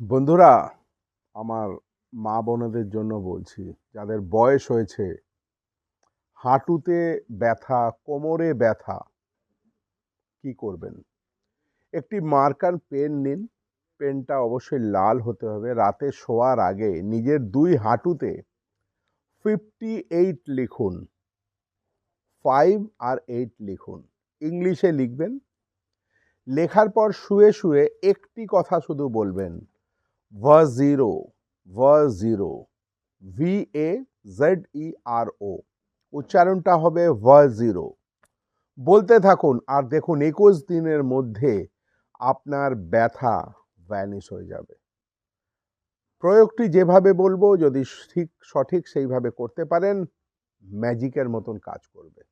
বন্ধুরা, আমার মা বোনেদের জন্য বলছি, যাদের বয়স হয়েছে, হাঁটুতে ব্যথা, কোমরে ব্যথা, কি করবেন? একটি মার্কার পেন নিন। পেনটা অবশ্যই লাল হতে হবে। রাতে শোয়ার আগে নিজের দুই হাঁটুতে ফিফটি এইট লিখুন। ফাইভ আর এইট লিখুন। ইংলিশে লিখবেন। লেখার পর শুয়ে শুয়ে একটি কথা শুধু বলবেন। ভ zero V A Z E R O উচ্চারণটা হবে ভ জিরো বলতে থাকুন, আর দেখুন, একুশ দিনের মধ্যে আপনার ব্যথা ভ্যানিশ হয়ে যাবে। প্রয়োগটি যেভাবে বলব, যদি ঠিক, সঠিক সেইভাবে করতে পারেন ম্যাজিকের মতন কাজ করবে।